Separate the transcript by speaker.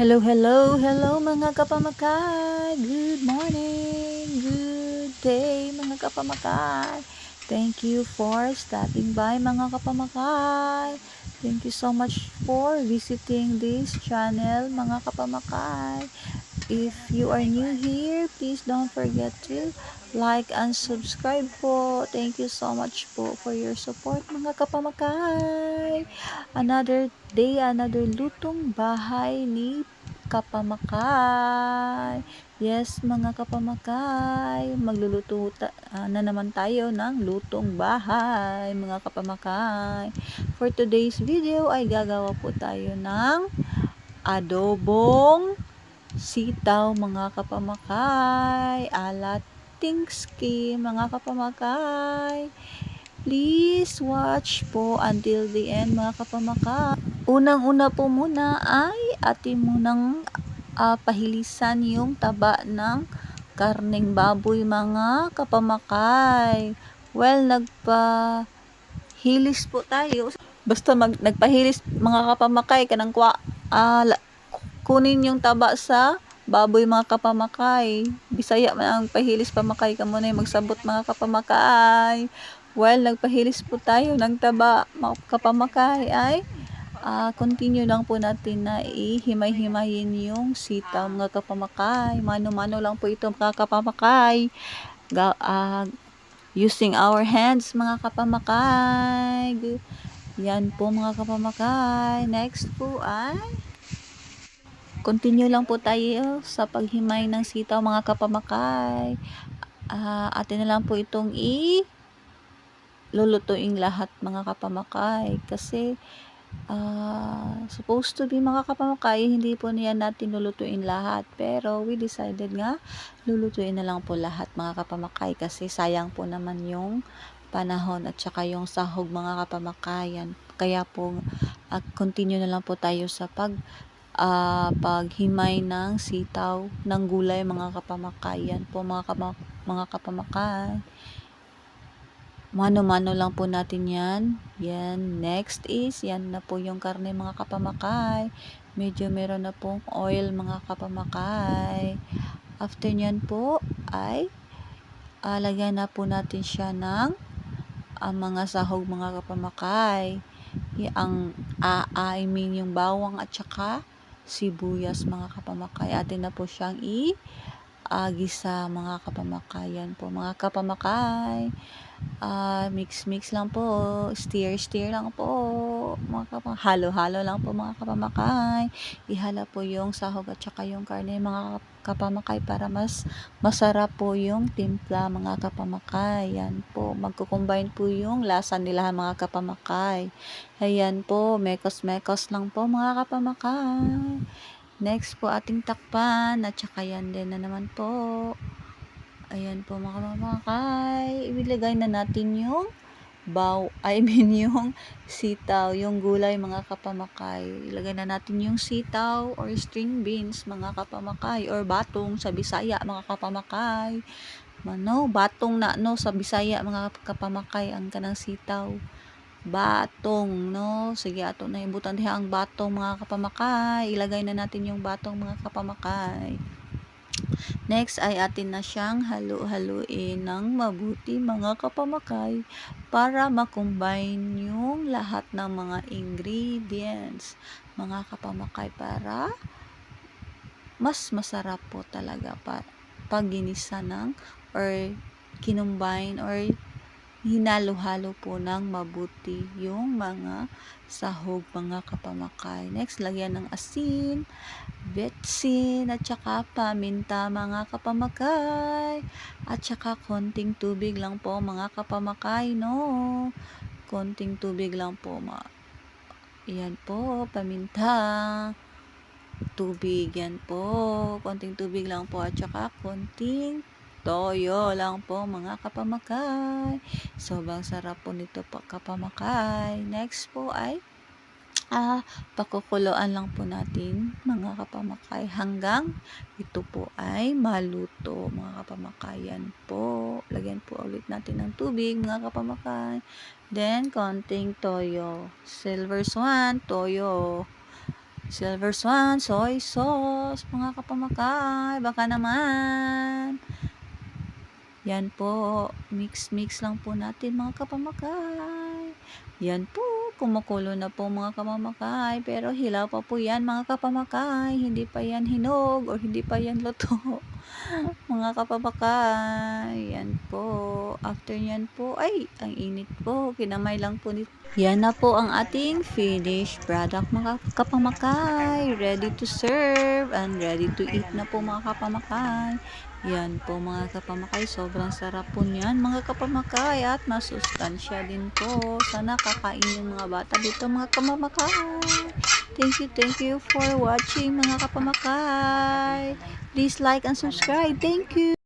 Speaker 1: Hello, hello, hello mga kapamakay. Good morning, good day mga kapamakay. Thank you for stopping by mga kapamakay. Thank you so much for visiting this channel mga kapamakay. If you are new here, please don't forget to like and subscribe po. Thank you so much po for your support mga kapamakay. Another day, another lutong bahay ni kapamakay. Yes, mga kapamakay, magluluto ta- ah, na naman tayo ng lutong bahay, mga kapamakay. For today's video ay gagawa po tayo ng adobong sitaw, mga kapamakay, alat tingski, mga kapamakay. Please watch po until the end mga kapamakay. Unang-una po muna ay atin munang ah, pahilisan yung taba ng karning baboy mga kapamakay. Well, nagpa-hilis po tayo. Basta mag, nagpahilis mga kapamakay kanang kwa, la- kunin yung taba sa baboy mga kapamakay. Bisaya man ang pahilis pamakay ka muna yung magsabot mga kapamakay. Well, nagpahilis po tayo ng taba mga kapamakay ay ah continue lang po natin na ihimay-himayin yung sitaw mga kapamakay. Mano-mano lang po ito mga kapamakay. Ga, ah, using our hands mga kapamakay. Yan po mga kapamakay. Next po ay continue lang po tayo sa paghimay ng sitaw mga kapamakay. Ah, atin na lang po itong i lulutuing lahat mga kapamakay. Kasi ah, supposed to be mga kapamakay hindi po niyan natin lulutuin lahat. Pero we decided nga lulutuin na lang po lahat mga kapamakay. Kasi sayang po naman yung panahon at saka yung sahog mga kapamakayan kaya po at continue na lang po tayo sa pag ah, paghimay ng sitaw ng gulay mga kapamakayan po mga, kapa, mga kapamakay Mano-mano lang po natin yan. Yan. Next is, yan na po yung karne mga kapamakay. Medyo meron na pong oil mga kapamakay. After nyan po ay lagyan na po natin siya ng ang mga sahog mga kapamakay. Ang ah, I mean yung bawang at saka sibuyas mga kapamakay. Atin na po siyang i agisa mga kapamakayan po. Mga kapamakay. Ah mix mix lang po stir lang po mga kapang halo-halo lang po mga kapamakay. Ihala po yung sahog at saka yung karne mga kapamakay para mas masarap po yung timpla mga kapamakay. Yan po magkukombine po yung lasa nila mga kapamakay. Ayan po mekos mekos lang po mga kapamakay next po ating takpan at saka yan din na naman po Ayan po mga kamakay. Ilagay na natin yung baw, I mean yung sitaw, yung gulay mga kapamakay. Ilagay na natin yung sitaw or string beans mga kapamakay or batong sa Bisaya mga kapamakay. Mano, batong na no sa Bisaya mga kapamakay ang kanang sitaw. Batong, no? Sige, ato na ibutan diha ang batong mga kapamakay. Ilagay na natin yung batong mga kapamakay. Next ay atin na siyang halu-haluin ng mabuti mga kapamakay para makombine yung lahat ng mga ingredients mga kapamakay para mas masarap po talaga pa pag ginisa ng or kinumbine or hinalo-halo po ng mabuti yung mga sahog mga kapamakay. Next, lagyan ng asin, betsin, at saka paminta mga kapamakay. At saka konting tubig lang po mga kapamakay, no? Konting tubig lang po. Ma yan po, paminta. Tubig, yan po. Konting tubig lang po. At saka konting toyo lang po mga kapamakay. Sobrang sarap po nito po kapamakay. Next po ay ah, pakukuluan lang po natin mga kapamakay hanggang ito po ay maluto mga kapamakayan po. Lagyan po ulit natin ng tubig mga kapamakay. Then, konting toyo. Silver swan, toyo. Silver Swan, soy sauce, mga kapamakay. Baka naman. Yan po. Mix-mix lang po natin mga kapamakay. Yan po. Kumukulo na po mga kapamakay. Pero hilaw pa po yan mga kapamakay. Hindi pa yan hinog or hindi pa yan luto. mga kapamakay. Yan po. After yan po, ay, ang init po. Kinamay lang po nito. Yan na po ang ating finished product mga kapamakay. Ready to serve and ready to eat na po mga kapamakay. Yan po mga kapamakay. Sobrang sarap po niyan mga kapamakay at masustansya din po. Sana kakain yung mga bata dito mga kapamakay. Thank you, thank you for watching mga kapamakay. Please like and subscribe. You.